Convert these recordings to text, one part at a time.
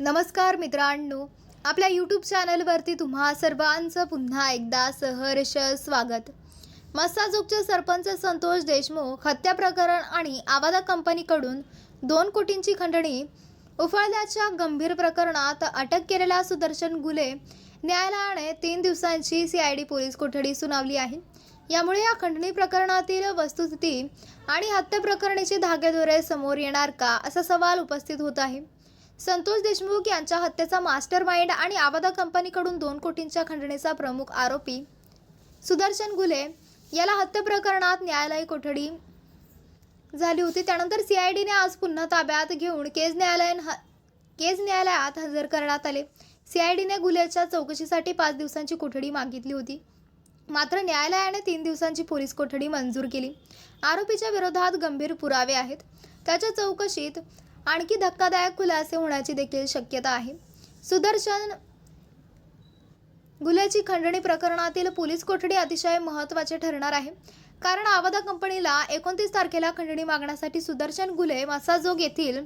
नमस्कार मित्रांनो आपल्या यूट्यूब चॅनलवरती तुम्हा सर्वांचं पुन्हा एकदा सहर्ष स्वागत. मस्साजोगचे सरपंच संतोष देशमुख हत्या प्रकरण आणि आवादा कंपनीकडून दोन कोटींची खंडणी उफाळल्याच्या गंभीर प्रकरणात अटक केलेल्या सुदर्शन गुले न्यायालयाने तीन दिवसांची सी आय डी पोलीस कोठडी सुनावली आहे. यामुळे या खंडणी प्रकरणातील वस्तुस्थिती आणि हत्या प्रकरणीचे धागेदोरे समोर येणार का असा सवाल उपस्थित होत आहे. संतोष देशमुख यांच्या हत्येचा मास्टर माइंड आणि आवादा कंपनीकडून दोन कोटींच्या खंडणीचा प्रमुख आरोपी सुदर्शन गुले याला हत्या प्रकरणात न्यायालय कोठडी झाली होती. त्यानंतर सीआयडीने आज पुन्हा ताब्यात घेऊन केज न्यायालयान ह केज न्यायालयात हजर करण्यात आले. सीआयडीने गुलेच्या चौकशीसाठी पाच दिवसांची कोठडी मागितली होती. मात्र न्यायालयाने तीन दिवसांची पोलीस कोठडी मंजूर केली. आरोपीच्या विरोधात गंभीर पुरावे आहेत. त्याच्या चौकशीत आणखी धक्कादायक खुलासे होण्याची देखील शक्यता आहे. सुदर्शन गुन्ह्याची खंडणी प्रकरणातील पोलीस कोठडी अतिशय महत्त्वाचे ठरणार आहे. कारण आवादा कंपनीला एकोणतीस तारखेला खंडणी मागण्यासाठी सुदर्शन गुले मासाजोग येथील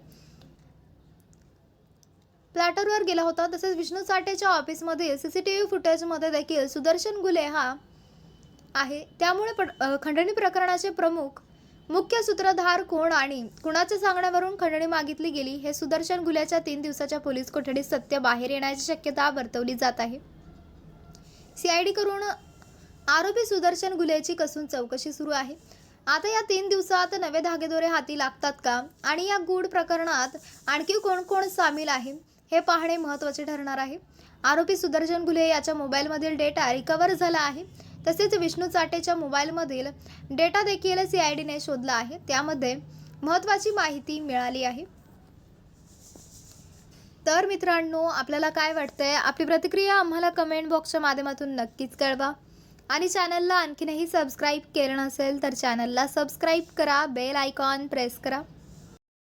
प्लॅटरवर गेला होता. तसेच विष्णू साठेच्या ऑफिसमधील व्ही फुटेजमध्ये देखील सुदर्शन गुले हा आहे. त्यामुळे खंडणी प्रकरणाचे प्रमुख मुख्य सूत्रधार कोण आणि कुणाच्या सांगण्यावरून खंडणी मागितली गेली हे सुदर्शन गुल्याच्या तीन दिवसाच्या पोलीस कोठडीत सत्य बाहेर येण्याची शक्यता वर्तवली जात आहे. सीआयडी करून आरोपी सुदर्शन गुलेची कसून चौकशी सुरू आहे. आता या तीन दिवसात नवे धागेदोरे हाती लागतात का? आणि या गूढ प्रकरणात आणखी कोण कोण सामील आहे? हे पाहणे महत्त्वाचे ठरणार आहे. आरोपी सुदर्शन गुले याच्या मोबाईलमधील डेटा रिकवर झाला आहे. तसेच विष्णू चाटेच्या मोबाईलमधील डेटा देखील डीने शोधला आहे. त्यामध्ये महत्त्वाची माहिती मिळाली आहे. तर मित्रांनो आपल्याला काय वाटतंय? आपली प्रतिक्रिया आम्हाला कमेंट बॉक्सच्या माध्यमातून नक्कीच कळवा. आणि चॅनलला आणखीनही सबस्क्राईब केलं नसेल तर चॅनलला सबस्क्राईब करा. बेल आयकॉन प्रेस करा.